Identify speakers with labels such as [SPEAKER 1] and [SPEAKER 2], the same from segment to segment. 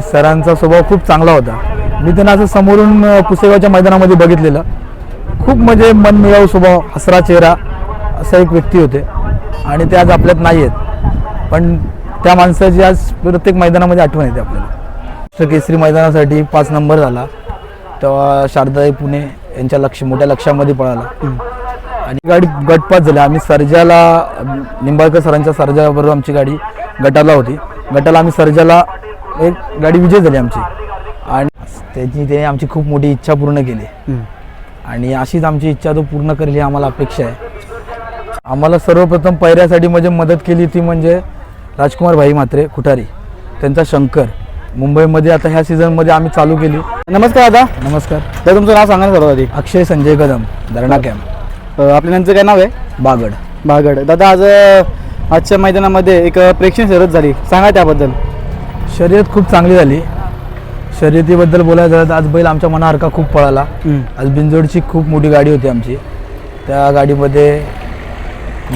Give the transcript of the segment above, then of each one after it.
[SPEAKER 1] सरांचा स्वभाव खूप चांगला होता. मी त्यांना असं समोरून पुसेगावच्या मैदानामध्ये बघितलेलं. खूप म्हणजे मनमिळावू स्वभाव हसरा चेहरा असा एक व्यक्ती होते. आणि ते आज आपल्यात नाही आहेत. पण त्या माणसाची आज प्रत्येक मैदानामध्ये आठवण येते आपल्याला. राष्ट्र केसरी मैदानासाठी पाच नंबर झाला. तेव्हा शारदाई पुणे यांच्या लक्ष मोठ्या लक्षामध्ये पळाला. आणि गाडी गटपात झाली. आम्ही सर्जाला निंबाळकर सरांच्या सर्जाबरोबर आमची गाडी गटाला होती. गटाला आम्ही सर्जाला एक गाडी विजय झाली आमची. आणि त्याची त्याने आमची खूप मोठी इच्छा पूर्ण केली. आणि अशीच आमची इच्छा तो पूर्ण करेल ही आम्हाला अपेक्षा आहे. आम्हाला सर्वप्रथम पैऱ्यासाठी म्हणजे मदत केली ती म्हणजे राजकुमार भाई म्हात्रे कुठारी त्यांचा शंकर. मुंबईमध्ये आता ह्या सीझनमध्ये आम्ही चालू केली.
[SPEAKER 2] नमस्कार दादा.
[SPEAKER 1] नमस्कार.
[SPEAKER 2] तर तुमचं नाव सांगा ना सर्वात आधी.
[SPEAKER 1] अक्षय संजय कदम धरणा कॅम्प
[SPEAKER 2] अ, आपल्या नंतर काय नाव आहे?
[SPEAKER 1] बागड.
[SPEAKER 2] बागड. दादा आज आजच्या मैदानामध्ये एक प्रेक्षण शर्यत झाली. सांगा त्याबद्दल.
[SPEAKER 1] शर्यत खूप चांगली झाली. शर्यतीबद्दल बोलायचं झालं तर आज बैल आमच्या मनासारखा खूप पळाला. आज बिंजोडची खूप मोठी गाडी होती आमची. त्या गाडीमध्ये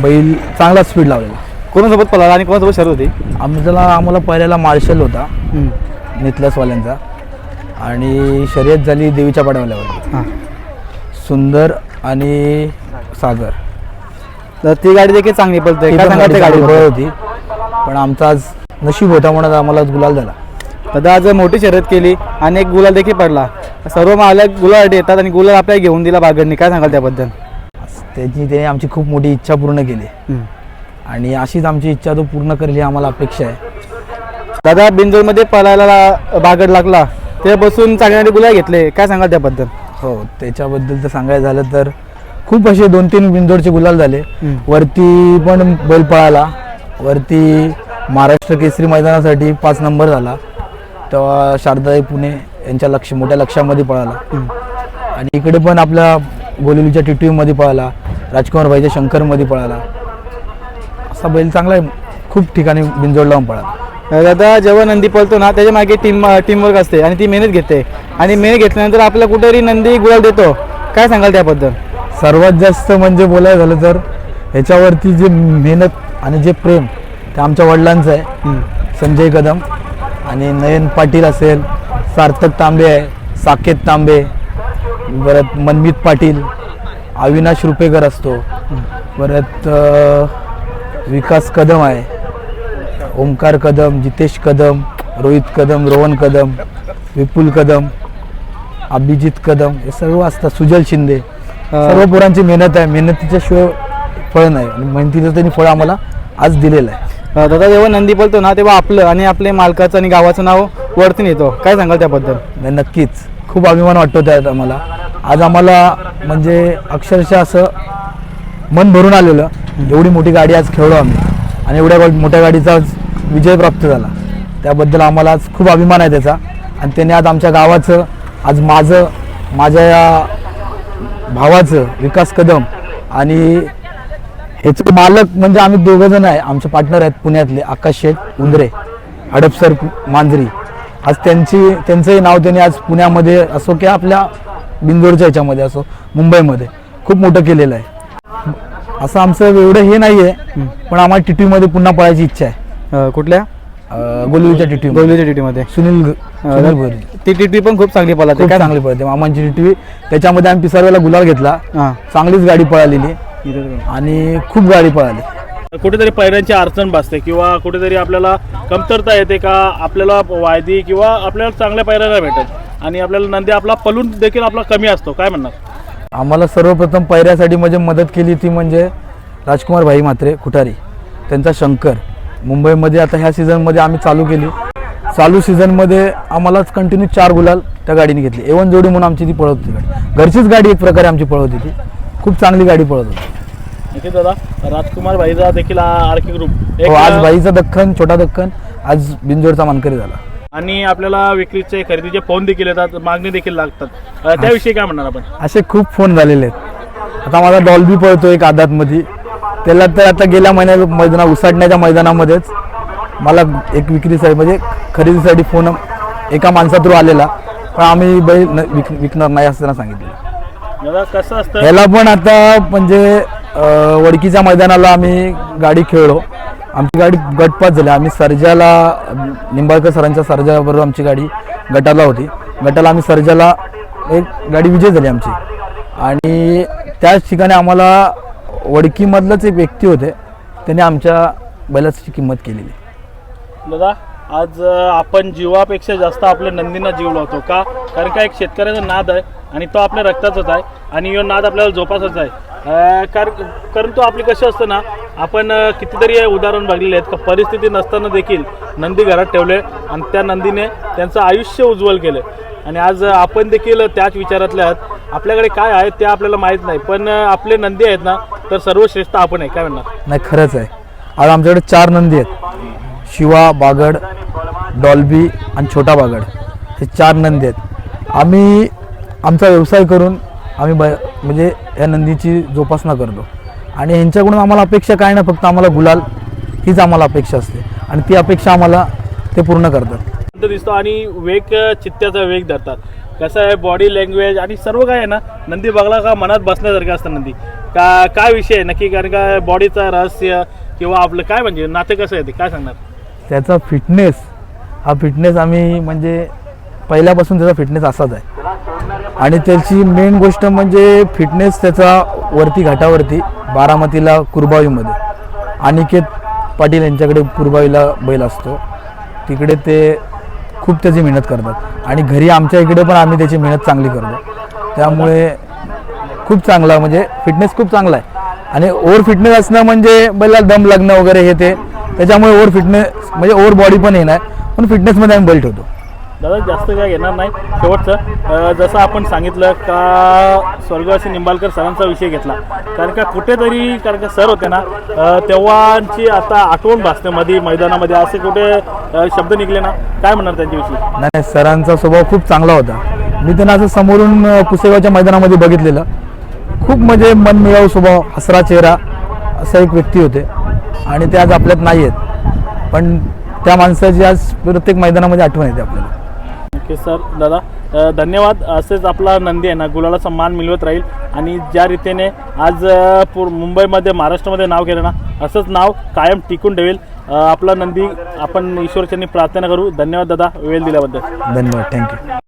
[SPEAKER 1] बैल चांगला स्पीड लावलेला.
[SPEAKER 2] कोणासोबत पळाला आणि कोणासोबत शर्यत होती?
[SPEAKER 1] आमच्याला आम्हाला पहिल्याला मार्शल होता. नितलसवाल्यांचा. आणि शर्यत झाली देवीच्या पाड्यावाल्यावर
[SPEAKER 2] हां.
[SPEAKER 1] सुंदर आणि सागर.
[SPEAKER 2] तर ती गाडी देखील चांगली पळते.
[SPEAKER 1] ती पण गाडी होती. पण आमचा आज नशीब होता म्हणून आम्हाला गुलाल झाला.
[SPEAKER 2] दादा आज मोठी शर्यत केली आणि एक गुलाल देखील पडला सर्व मालक गुलासाठी येतात आणि गुलाल आपल्याला घेऊन दिला बागडनी. काय सांगाल त्याबद्दल?
[SPEAKER 1] त्याची त्याने आमची खूप मोठी इच्छा पूर्ण केली. आणि अशीच आमची इच्छा तो पूर्ण करेल ही आम्हाला अपेक्षा आहे.
[SPEAKER 2] दादा बिंजोरमध्ये पळायला बागड लागला त्यापासून चांगल्याने गुलाल घेतले. काय सांगाल त्याबद्दल?
[SPEAKER 1] हो त्याच्याबद्दल तर सांगायचं झालं तर खूप असे दोन तीन बिंदोडचे गुलाल झाले. वरती पण बैल पळाला. वरती महाराष्ट्र केसरी मैदानासाठी पाच नंबर झाला. तेव्हा शारदाई पुणे यांच्या लक्ष मोठ्या लक्षामध्ये पळाला. आणि इकडे पण आपल्या गोलिवलीच्या टिटवीमध्ये पळाला. राजकुमार भाईच्या शंकरमध्ये पळाला. असा बैल चांगला आहे. खूप ठिकाणी बिंजोडला पण पळाला.
[SPEAKER 2] दादा जेव्हा नंदी पळतो ना त्याच्यामागे टीम टीमवर्क असते आणि ती मेहनत घेते. आणि मेहनत घेतल्यानंतर आपल्याला कुठेतरी नंदी गुलाल देतो. काय सांगाल त्याबद्दल?
[SPEAKER 1] सर्वात जास्त म्हणजे बोलायचं झालं तर ह्याच्यावरती जे मेहनत आणि जे प्रेम ते आमच्या वडिलांचं आहे. संजय कदम आणि नयन पाटील असेल सार्थक तांबे आहे साकेत तांबे परत मनमित पाटील अविनाश रुपेकर असतो. परत विकास कदम आहे. ओमकार कदम जितेश कदम रोहित कदम रोहन कदम विपुल कदम अभिजित कदम हे सर्व असतात. सुजल शिंदे. सर्व पोरांची मेहनत आहे. मेहनतीच्या शिवाय फळ नाही. आणि मेहनतीचं त्यांनी फळ आम्हाला आज दिलेलं आहे.
[SPEAKER 2] दादा जेव्हा नंदी बोलतो ना तेव्हा आपलं आणि आपल्या मालकाचं आणि गावाचं नाव वरती नेतो काय सांगाल त्याबद्दल?
[SPEAKER 1] नाही नक्कीच. खूप अभिमान वाटतो त्यात आम्हाला. आज आम्हाला म्हणजे अक्षरशः असं मन भरून आलेलं. एवढी मोठी गाडी आज खेळलो आम्ही. आणि एवढ्या मोठ्या गाडीचा आज विजय प्राप्त झाला. त्याबद्दल आम्हाला आज खूप अभिमान आहे त्याचा. आणि त्याने आज आमच्या गावाचं आज माझं माझ्या या भावाचं विकास कदम आणि ह्याचं मालक म्हणजे आम्ही दोघं जण आहे. आमचे पार्टनर आहेत पुण्यातले आकाश शेठ उंदरे हडपसर मांजरी. आज त्यांची त्यांचंही नाव त्यांनी आज पुण्यामध्ये असो किंवा आपल्या बिंदोरच्या ह्याच्यामध्ये असो मुंबईमध्ये खूप मोठं केलेलं आहे. असं आमचं एवढं हे नाही आहे पण आम्हाला टिटवीमध्ये पुन्हा पळायची इच्छा आहे.
[SPEAKER 2] कुठल्या?
[SPEAKER 1] गोलवीच्या टिटवी
[SPEAKER 2] गोलवीच्या टीटीमध्ये.
[SPEAKER 1] सुनील ग- सुनील
[SPEAKER 2] ती टीटी पण खूप चांगली पळाते काय
[SPEAKER 1] चांगली पळते. मामांची टिटवी त्याच्यामध्ये आम्ही पिसारवेला गुलाल घेतला. चांगलीच गाडी पळालेली. आणि खूप गाडी पळाली.
[SPEAKER 3] कुठेतरी पैऱ्यांची अडचण भासते किंवा कुठेतरी आपल्याला कमतरता येते का आपल्याला वायदी किंवा आपल्याला चांगल्या पैऱ्या नाही भेटत. आणि आपल्याला नंदी आपला पलून देखील आपला कमी असतो. काय म्हणणार?
[SPEAKER 1] आम्हाला सर्वप्रथम पैऱ्यासाठी म्हणजे मदत केली ती म्हणजे राजकुमार भाई म्हात्रे कुठारी त्यांचा शंकर. मुंबईमध्ये आता ह्या सीझनमध्ये आम्ही चालू केली. चालू सीझनमध्ये आम्हाला कंटिन्यू चार गुलाल त्या गाडीने घेतली. एवन जोडी म्हणून आमची ती पळत होती गाडी. घरचीच गाडी एक प्रकारे आमची पळत होती. खूप चांगली गाडी पळत होती.
[SPEAKER 3] निखिल दादा राजकुमार भाईचा देखील आर्की ग्रुप
[SPEAKER 1] हो, आज भाईचा दख्खन छोटा दख्खन आज बिंजोडचा मानकरी झाला.
[SPEAKER 3] आणि आपल्याला विक्रीचे खरेदीचे फोन देखील येतात मागणी देखील लागतात. अ, त्याविषयी काय म्हणणार आपण?
[SPEAKER 1] असे खूप फोन झालेले आहेत. आता माझा डॉल्बी पळतो एक आदातमध्ये. त्याला तर आता गेल्या महिन्यात मैदाना उसाटण्याच्या मैदानामध्येच मला एक विक्रीसाठी म्हणजे खरेदीसाठी फोन एका माणसा थ्रू आलेला. पण आम्ही बैल न- विक विकणार नाही असं त्यांना सांगितलं.
[SPEAKER 3] कसं असतं?
[SPEAKER 1] याला पण आता म्हणजे वडकीच्या मैदानाला आम्ही गाडी खेळलो. आमची गाडी गटपात झाली. आम्ही सर्जाला निंबाळकर सरांच्या सर्जाबरोबर आमची गाडी गटाला होती. गटाला आम्ही सर्जाला एक गाडी विजय झाली आमची. आणि त्याच ठिकाणी आम्हाला वडकीमधलंच एक व्यक्ती होते. त्याने आमच्या बैलाची किंमत केलेली.
[SPEAKER 3] दादा आज आपण जीवापेक्षा जास्त आपल्या नंदींना जीव लावतो का? कारण का एक शेतकऱ्याचा नाद आहे आणि तो आपल्या रक्ताचाच आहे आणि यो नाद आपल्याला जोपासायचा आहे. कारण कारण तो आपली कशी असतं ना आपण कितीतरी उदाहरण बघलेले आहेत का परिस्थिती नसताना देखील नंदी घरात ठेवले आणि त्या नंदीने त्यांचं आयुष्य उज्ज्वल केलं. आणि आज आपण देखील त्याच विचारातले आहात. आपल्याकडे काय आहे ते आपल्याला माहीत नाही पण आपले नंदी आहेत ना तर सर्वश्रेष्ठ आपण आहे. काय म्हणणार?
[SPEAKER 1] नाही खरंच आहे. आज आमच्याकडे चार नंदी आहेत. शिवा बागड डॉल्बी आणि छोटा बागड. हे चार नंदी आहेत. आम्ही आमचा व्यवसाय करून आम्ही ब म्हणजे या नंदीची जोपासना करतो. आणि ह्यांच्याकडून आम्हाला अपेक्षा काय नाही फक्त आम्हाला गुलाल हीच आम्हाला अपेक्षा असते. आणि ती अपेक्षा आम्हाला ते पूर्ण करतात.
[SPEAKER 3] दिसतो आणि वेग चित्त्याचा वेग धरतात. कसं आहे बॉडी लँग्वेज आणि सर्व काय आहे ना नंदी बघला का मनात बसण्यासारखं असतं नंदी. का काय विषय आहे? नक्की कारण का बॉडीचं रहस्य किंवा आपलं काय म्हणजे नाते कसं आहे ते काय सांगणार?
[SPEAKER 1] त्याचा फिटनेस हा फिटनेस आम्ही म्हणजे पहिल्यापासून त्याचा फिटनेस असाच आहे. आणि त्याची मेन गोष्ट म्हणजे फिटनेस त्याचा वरती घाटावरती बारामतीला कुरबावीमध्ये. अनिकेत पाटील यांच्याकडे कुरबावीला बैल असतो. तिकडे ते खूप त्याची मेहनत करतात. आणि घरी आमच्या इकडे पण आम्ही त्याची मेहनत चांगली करतो. त्यामुळे खूप चांगला म्हणजे फिटनेस खूप चांगला आहे. आणि ओव्हर फिटनेस असणं म्हणजे बैलाला दम लागणं वगैरे हे ते. त्याच्यामुळे ओव्हर फिटनेस म्हणजे ओव्हर बॉडी पण येणार पण फिटनेसमध्ये आम्ही बैल ठेवतो.
[SPEAKER 3] दादा जास्त काय घेणार नाही. शेवटचं जसं आपण सांगितलं का स्वर्गवासी निंबाळकर सरांचा विषय घेतला. कारण का कुठेतरी कारण का सर होते ना तेव्हाची आता आठवण भासते मध्ये मैदानामध्ये. असे कुठे शब्द निघले ना. काय म्हणणार त्यांच्याविषयी?
[SPEAKER 1] नाही नाही, सरांचा स्वभाव खूप चांगला होता. मी त्यांना असं समोरून पुसेगावच्या मैदानामध्ये बघितलेलं. खूप म्हणजे मनमिळाऊ स्वभाव हसरा चेहरा असा एक व्यक्ती होते. आणि ते आज आपल्यात नाही आहेत पण त्या माणसाची आज प्रत्येक मैदानामध्ये आठवण येते आपल्याला.
[SPEAKER 3] Okay sir. दादा धन्यवाद. असेच आपला नंदी आहे ना गुलाला सन्मान मिळवत राहील. आणि ज्या रीतीने आज अ, पूर मुंबईमध्ये महाराष्ट्रामध्ये नाव केलं ना असंच नाव कायम टिकून ठेवेल. आपला नंदी आपण ईश्वरच्यांनी प्रार्थना करू. धन्यवाद दादा वेळ दिल्याबद्दल.
[SPEAKER 1] धन्यवाद. थँक्यू